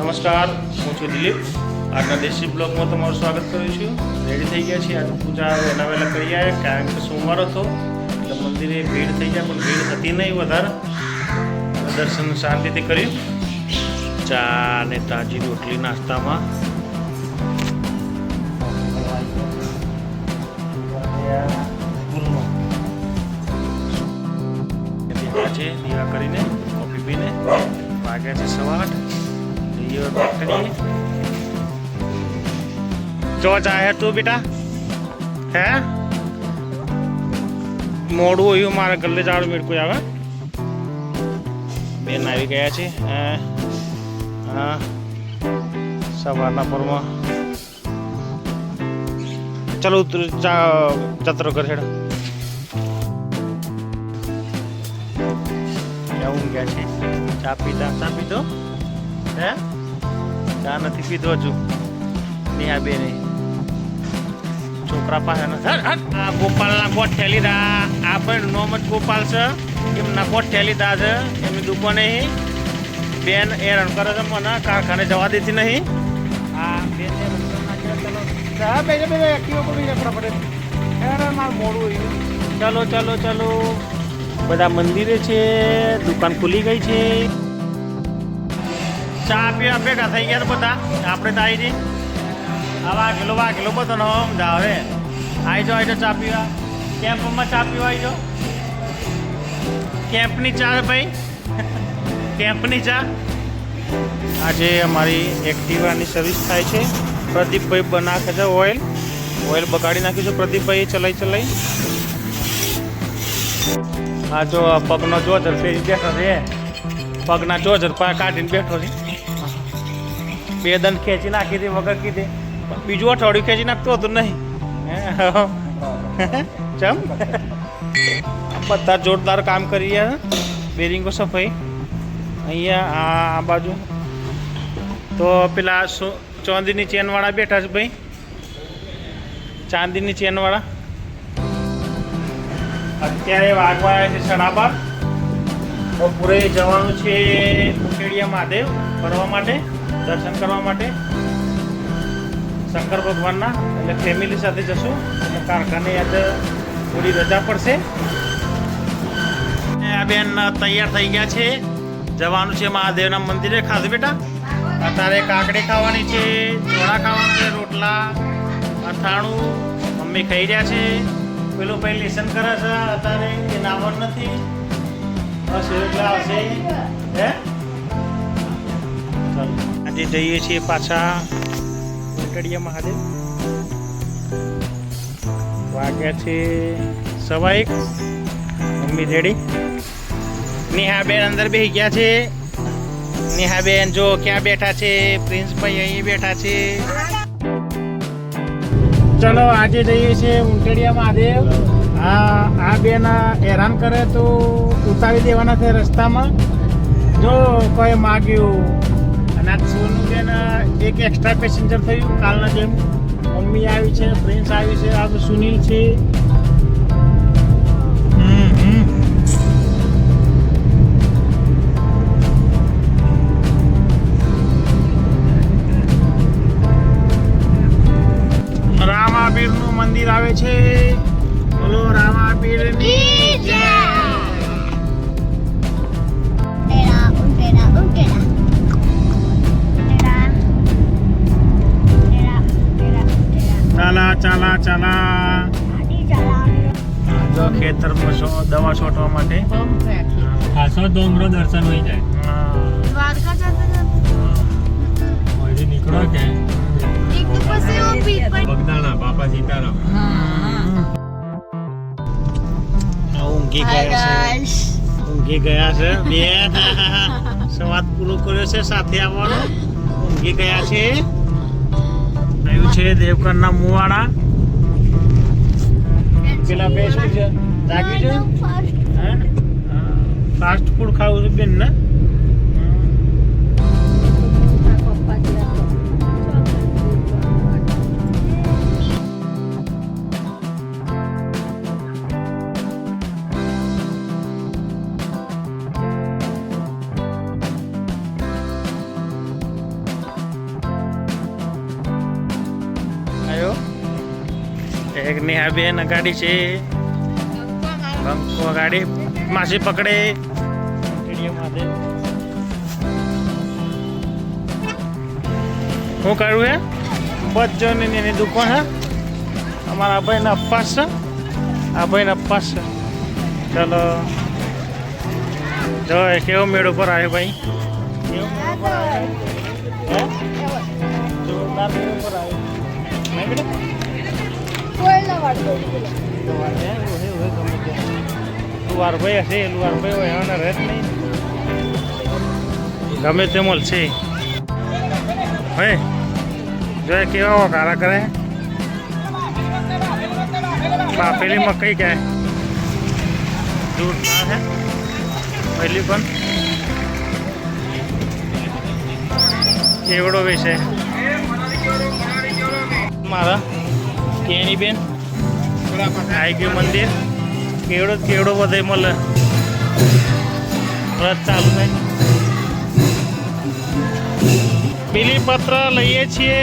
નમસ્કાર, હું છું દિલીપ. આજના દેશી બ્લોગમાં તમારું સ્વાગત કરું છું. રેડી થઈ ગયા છીએ. આજે પૂજા વહેલા વહેલા કરી આવ્યા કારણ કે સોમવાર હતો. એટલે મંદિરે ભીડ થઈ જાય, પણ ભીડ હતી નહીં વધારે. દર્શન શાંતિથી કર્યું. ચા ને તાજી રોટલી નાસ્તામાં. છે દીવા કરીને કોફી પીને, વાગ્યા છે સવા જઈએ બેક કરીએ જો જાય તું બેટા. હે? મોડું હોયું મારે ગલ્લે જાડું મેળકું આવે. બેન આવી ગયા છે સવારના પરમાં. ચલો જતરો કર હેડ. ગયા છે? ચા પીતા ચા પીધો? હે? ચા નથી પીધો હજુ. નેહા બેને છોકરા પાસે. આ ગોપાલના કોટ ઠેલી દા. આ પણ નોમ જ ગોપાલ છે. એમના કોટ ઠેલી દા છે. એમની દુકાને બેન હેરાન કરે છે. મને કારખાને જવા દેતી નહીં. આ બેન ચલો. હોય. ચલો ચલો ચલો. બધા મંદિરે છે. દુકાન ખુલી ગઈ છે. ચા પીવા ભેગા થઈ ગયા બધા. આપણે તો આવી જઈ આ વાઘેલો કિલો બધો નો સમજા હવે આવી જાઓ આવી ચા પીવા. કેમ્પમાં ચા પીવા આવી જાઓ. કેમ્પની ચા ભાઈ. કેમ્પની ચા. આજે અમારી એક્ટિવાની સર્વિસ થાય છે. પ્રદીપભાઈ બનાવે છે ઓઇલ. ઓઇલ બગાડી નાખ્યું છે પ્રદીપભાઈ ચલાઈ ચલાઈ. આ જો પગનો જો ફેરી બેઠો પગના જોજર પા કાઢીને બેઠો છે. બે દંડ ખેંચી નાખી હતી વગર કીધી. પણ બીજું અઠવાડિયું ખેંચી નાખતું હતું નહીં? ચમ? બધા જોરદાર કામ કરી રહ્યા. બેરિંગો સફાઈ. અહીંયા આ બાજુ. તો પેલા ચાંદીની ચેનવાળા બેઠા છે ભાઈ. ચાંદીની ચેનવાળા. અત્યારે વાગવા છે સાડા બાર. જવાનું છે ઉકેડિયા મહાદેવ ફરવા માટે. દર્શન કરવા માટે શંકર ભગવાનના, એટલે ફેમિલી સાથે જશું. એટલે કારખાને યાદ થોડી રજા પડશે. આ બેન તૈયાર થઈ ગયા છે. જવાનું છે મહાદેવના મંદિરે. ખાસ બેટા, અત્યારે કાકડી ખાવાની છે, ચોળા ખાવાના છે, રોટલા, અથાણું. મમ્મી ખાઈ રહ્યા છે. પેલું ભાઈ લેસન કરે છે, અત્યારે એ નાવર નથી. બસ, એટલા હશે હે? આજે જઈએ છીએ પાછા ઉટડિયા મહાદેવ. વાગ્યા છે સવા એક. Mummy ready. નેહાબેન અંદર બેસી ગયા છે. નેહાબેન જો ક્યાં બેઠા છે? પ્રિન્સભાઈ અહીં બેઠા છે. ચલો, આજે જઈએ છીએ ઉંટડિયા મહાદેવ. આ આ બેન હેરાન કરે તો ઉતારી દેવાના છે રસ્તામાં. જો કોઈ માગ્યું અને આ સોનું બેન એક એક્સ્ટ્રા પેસેન્જર થયું કાલના જેમ. મમ્મી આવી છે પ્રિન્સ આવી છે આ સુનિલ છે. હમ, નું મંદિર આવે છે. બોલો રામાપીરની ચાલા. જો ખેતરમાં છો દવા છોટવા માટે. ખાસો ડોંગરો દર્શન હોય જાય. હા. દ્વારકા જતા જતા. નીકળો કે. બગદાણા બાપા સીતારામ. ઊંઘી ગયા છે. ઊંઘી ગયા છે. બે. સવાદ પૂરો કર્યો છે? સાથે આવવાનો? ઊંઘી ગયા છે. આવ્યું છે દેવકરના મુવાડા. પેલા બે શું છે? જાગ્યું છે ફાસ્ટ ફૂડ ખાવું છે બેન ને? એક નેહાબેન ગાડી છે. બંકો ગાડી માસી પકડે. શું કરું હે? બચ્ચોની ને એની દુકાન હે? અમારા ભાઈને અપ્પાસ છે આ ભાઈને અપ્પાસ છે ચલો. જો કેવો મેળો પર આવ્યો ભાઈ? જોરદાર મેળો પર આવ્યો? લુવાર ભાઈ ભાઈ હોય એના રહે નહીં ગમે તે છે. હે? જો કેવા વકારા કરે બાફેલી મકઈ કે દૂર ના હે? પહેલી પણ? કેવડો વિશે મારા કેણી બેન આવી ગયું મંદિર. કેવડો કેવડો બધે મળે રથ ચાલુ થાય. બીલી પત્ર લઈએ છીએ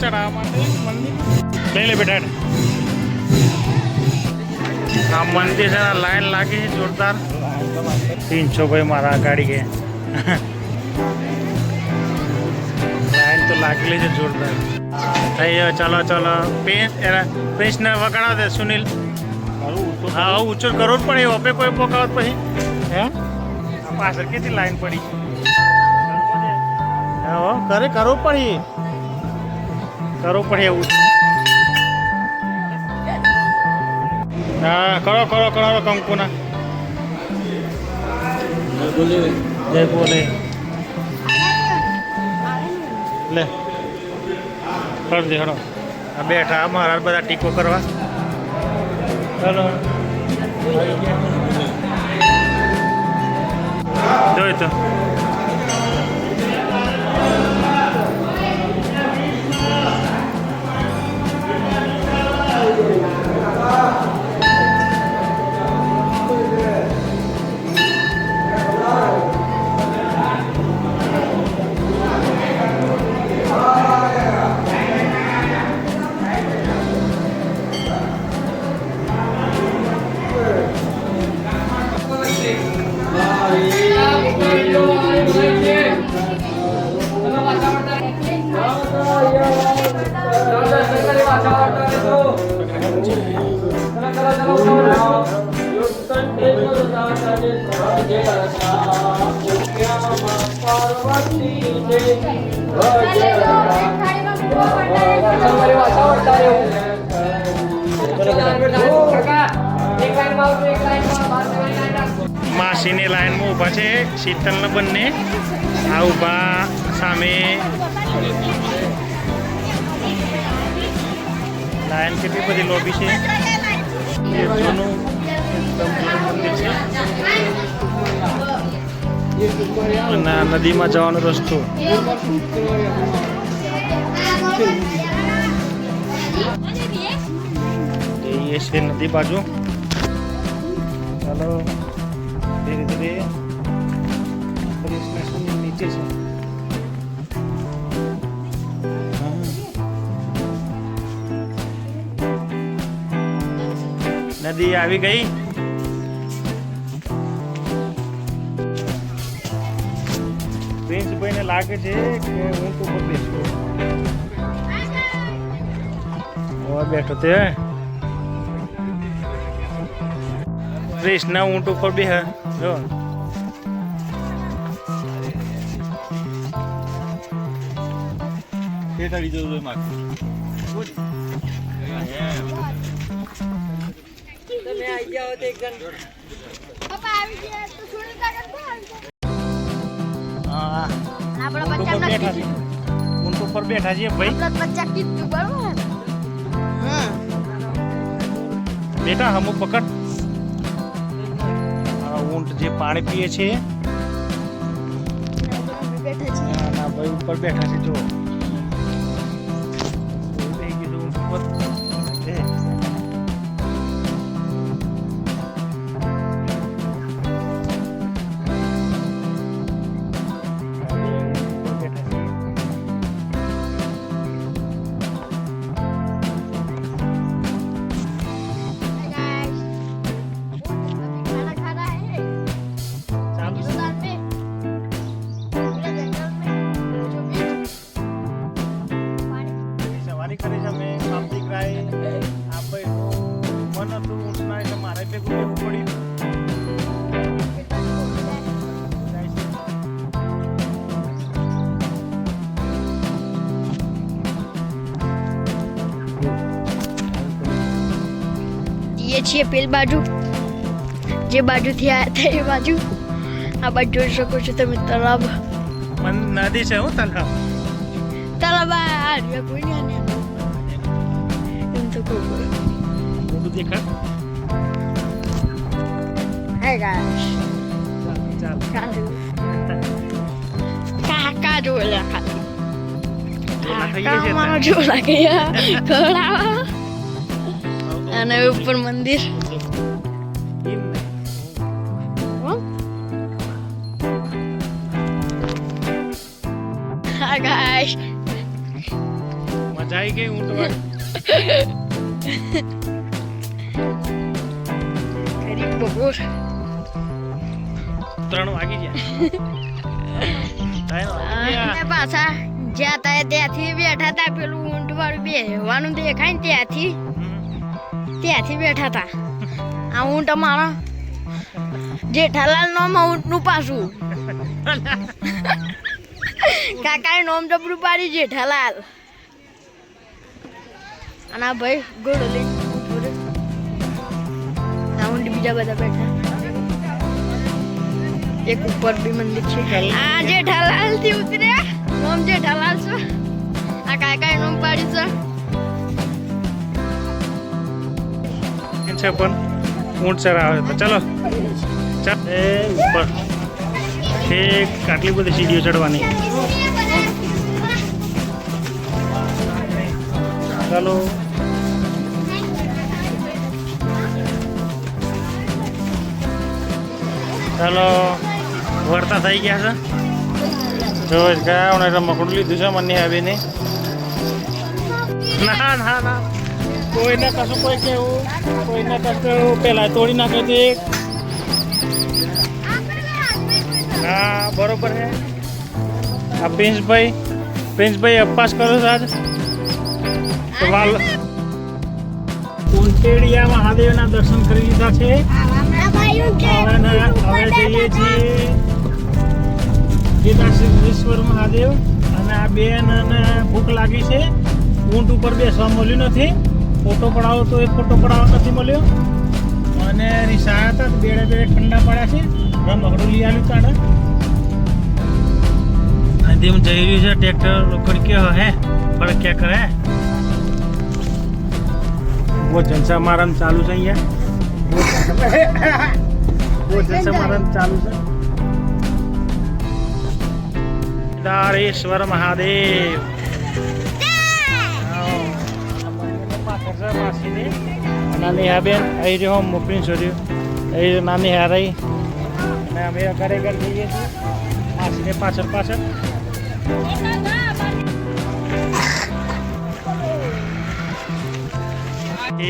ચડાવવા માટે. મંદિર. આ મંદિર છે લાઈન લાગી છે, જોરદાર. તીનસો ભાઈ મારા ગાડી કે. લાઈન તો લાગેલી છે, જોરદાર. ગયો ચાલો ચાલો. પ્રિન્સને વગાડવા દે સુનિલ. હા ઉચ્ચર કરવો જ પડે હવે કોઈ પોકાવત પછી. હે? પાછળ કેટલી લાઈન પડી? હા હો, કરે કરવું પડી. કરવું પડે એવું. હા કરો કરો કરો કંકુના. જય બોલે. લે બોલે. દે હડો. આ બેઠા અમારા બધા ટીકો કરવા. હલો. જોઈ તો. માસીની લાઈનમાં ઊભા છે. શીતલને બંને. આ ઊભા સામે લાયન કેટલી બધી લોબી છે? એ મંદિર છે. અને નદીમાં જવાનો રસ્તો. જઈએ છે નદી બાજુ. ચાલો. ધીરે ધીરે નીચે છે. નદી આવી ગઈ પ્રિન્સભાઈને લાગે છે કે હું તો બેસું હવે બેઠો તે કૃષ્ણ ઊંટ ઉપર બે. હા બેઠા છે કીધું. ઊંટ ઉપર બેઠા છીએ ભાઈ. બેટા હમું પકડ. ઊંટ જે પાણી પીએ છે ના ભાઈ ઉપર બેઠા છે જો છીએ પેલ બાજુ. જે બાજુથી આવ્યા હતા એ બાજુ. આ બાજુ જોઈ શકો છો તમે તળાવ નદી છે હું તળાવ તળાવ આ કોઈ નહીં એમ તો કોઈ મોટું દેખા હે ગાઈસ. ચાલ કાજુ કાકા જો લે ખાલી. આ થઈ કાકા અને ઉપર મંદિર. હા ગાઈસ મજા આવી ગઈ હું તમારે ગરીબ બપોર ત્રણ વાગી ગયા. પાછા જ્યાં ત્યાં ત્યાંથી બેઠા હતા પેલું ઊંટ વાળું બેહવાનું દેખાય ને ત્યાંથી. ત્યાંથી બેઠા હતા આ ઊંટ અમારો જેઠાલાલ નોમ ઊંટનું પાછું. કાકાએ નોમ ડબરું પાડી જેઠાલાલ. અને આ ભાઈ ગોળો લઈ ઊંટ બીજા બધા બેઠા. એક ઉપર બી મંદિર છે. આ જેઠાલાલથી ઉતર્યા. નોમ જેઠાલાલ છે. આ કાકાએ નોમ પાડી છે. છે પણ ઊંટ સર આવે તો ચલો. ચાલ એ ઉપર. ઠીક આટલી બધી સીડીઓ ચડવાની. ચાલો. ચાલો. વળતા થઈ ગયા છે. જો ગયા અને રમકડું લીધું છે, મને આવીને ના ના ના. કોઈને કશું કોઈ કેવું કોઈને કશું પેલા તોડી નાખે છે હા, બરોબર છે. આ પ્રિન્સભાઈ પ્રિન્સભાઈ અપવાસ કરો સાહેબ તો વાલ કુંટેડિયા મહાદેવના દર્શન કરી લીધા છે. હવે જઈએ છીએ ગીતાશ્વર મહાદેવ. અને આ બેન અને ભૂખ લાગી છે. ઊંટ ઉપર બેસવા મળ્યું નથી. ફોટો પડાવો તો એ ફોટો પડાવવા નથી મળ્યો. અને રિસાયા હતા બેડે બેડે ઠંડા પડ્યા છે. હવે મગડું લઈ આવ્યું તાણે અહીંથી જઈ રહ્યું છે ટ્રેક્ટર ખડક્યો હે? ખડક્યા કરે? वो જલસા મારામ ચાલુ છે અહીંયા. वो જલસા મારામ ચાલુ છે. દારેશ્વર મહાદેવ. નાની હાબેન અહીં રહ્યો હું મોકલીને છોડ્યું અહીં નાની હારાઈ. અને અમે ઘરે ઘર જઈએ છીએ. માસીને પાછળ પાછળ.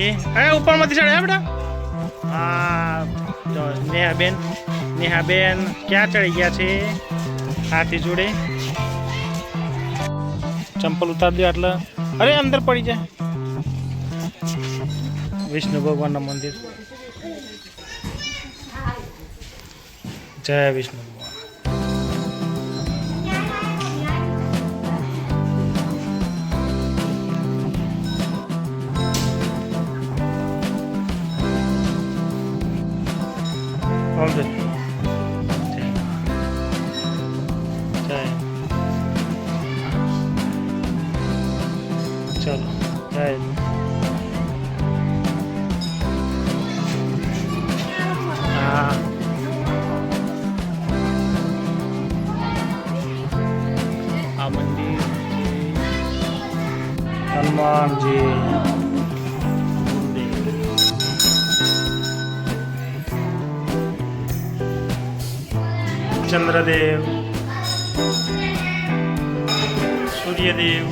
એ એ ઉપરમાંથી ચડે હે બેટા? હા, જો, નેહાબેન નેહાબેન ક્યાં ચડી ગયા છે? હાથી જોડે. ચંપલ ઉતાર દો એટલે અરે, અંદર પડી જાય. વિષ્ણુ ભગવાનના મંદિર. જય વિષ્ણુ. ચંદ્રદેવ સૂર્યદેવ.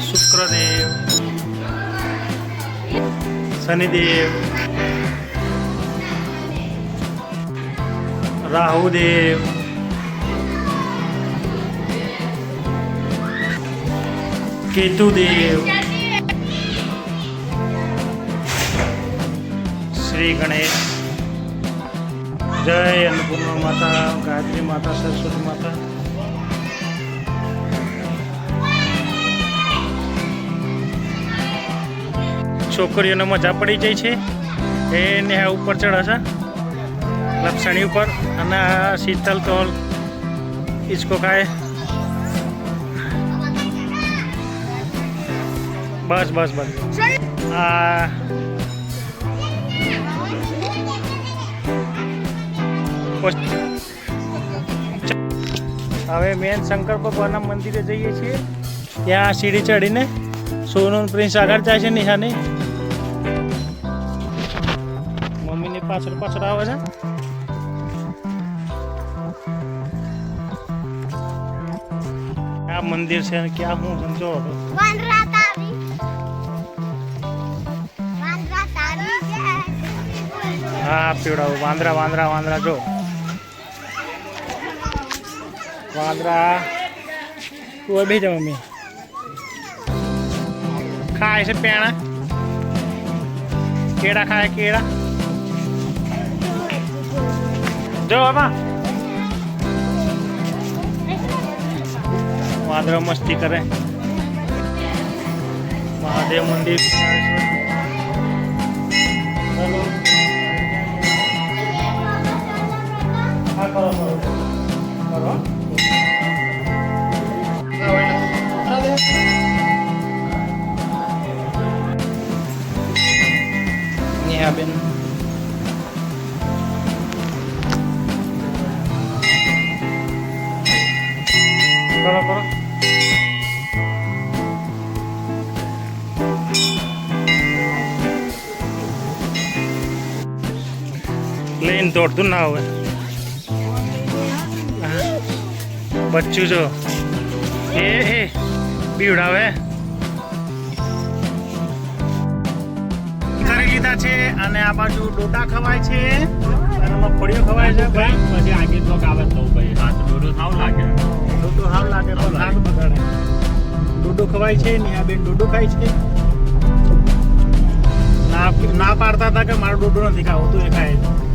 શુક્રદેવ. શનિદેવ. રાહુદેવ. કેતુદેવ. શ્રી ગણેશ. જય અન્નપૂર્ણા માતા, ગાયત્રી માતા, સરસ્વતી માતા. છોકરીઓને મજા પડી જાય છે. એ નેહા ઉપર ચડે છે, લપસણી ઉપર. અને આ શીતલ તો હિંચકો ખાય. બસ બસ બસ. આ હવે મેન શંકર ભગવાનના મંદિરે જઈએ છીએ. ત્યાં સીડી ચડીને સોનું પ્રિન્સ આગળ જાય છે નિશાની. મમ્મીની પાછળ પાછળ આવે છે. આ મંદિર છે ક્યાં હું સમજો હા પીવડાવું. વાંદરા વાંદરા વાંદરા જો. વાંદરા. તું બેસી જા મમ્મી. ખાય છે પેણા. કેળા ખાય, કેળા. જો બાબા વાંદરો મસ્તી કરે. મહાદેવ મંદિર. ચાલો દોડતું ના હોય. બચ્ચું જો. એ એ બીવડાવે કરી લીધા છે અને આ બાજુ ડોડા ખવાય છે. અને મગફળીઓ ખવાય છે ભાઈ. પછી આગે તો કાવે તો ભાઈ હાથ ડોડો સાવ લાગે. ડોડો હાવ લાગે તો લાગ. બગાડે ડોડો ખવાય છે ને આ બેન ડોડો ખાય છે. ના ના પાડતા હતા કે મારો ડોડો નથી ખાવો તું એ ખાય. છે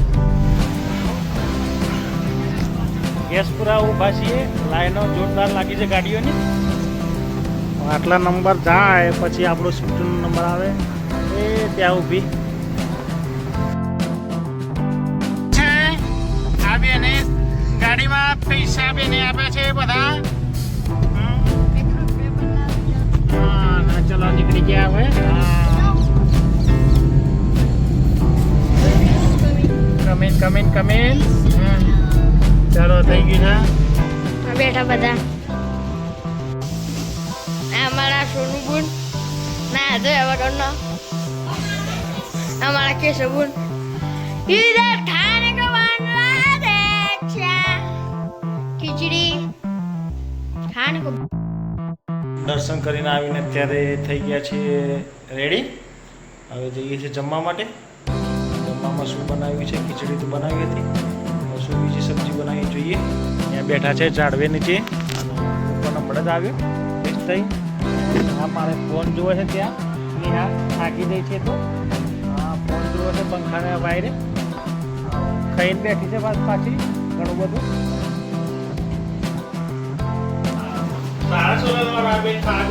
ગેસ પૂરા ઊભા છીએ. લાઈનો જોરદાર લાગી છે ગાડીઓની. આટલા નંબર જાય પછી આપણો સ્વીટનો નંબર આવે. એ ત્યાં ઊભી. છે. આ બેને ગાડીમાં પૈસા બેને આપે છે બધા. હા ના ચલો નીકળી ગયા હવે. કમેન કમેન કમેન ચાલો થઈ ગયું છે બેઠા બધા. અમારા સોનું બુન. ના હતો એવા કરનો અમારા કેશ બુન. ઇધર ખાને કો બનવા દે ચા ખીચડી. ખાને કો દર્શન કરીને આવીને અત્યારે થઈ ગયા છે રેડી. હવે જઈએ છીએ જમવા માટે. જમવામાં શું બનાવ્યું છે? ખીચડી તો બનાવી હતી. શું બીજી સબ્જી બનાવી જોઈએ. ત્યાં બેઠા છે ઝાડવે નીચે. ફોન હમણાં જ આવ્યો. ફિક્સ થઈ. હા મારે ફોન જોવે છે ત્યાં. નિહા થાકી જાય છે તો. હા ફોન જોવે છે પંખાના વાયરે. ખાઈને બેઠી છે પાછી. ઘણું બધું. સારા સોલા આવે ખા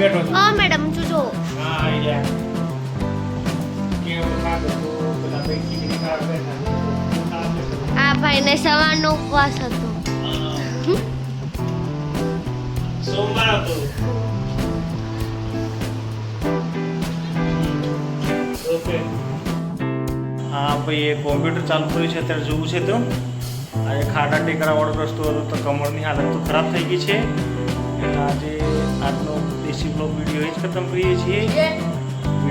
બેઠો મેડમ જોજો. હા આઈ ગયા આ ભાઈને સવારનો ઉપવાસ હતો. હા. સોમવાર હતો. ઓકે. હા ભાઈ એ કોમ્પ્યુટર ચાલુ કર્યું છે અત્યારે જોવું છે તો. આજે ખાડા ટેકરાવાળો રસ્તો હતો તો કમરની હાલત તો ખરાબ થઈ ગઈ છે. એટલે આજે આજનો દેશી બ્લોગ વીડિયો એ જ ખતમ કરીએ છીએ.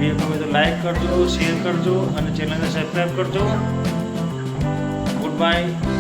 વીડિયો ગમે તો લાઈક કરજો શેર કરજો અને ચેનલને સબસ્ક્રાઈબ કરજો. Good bye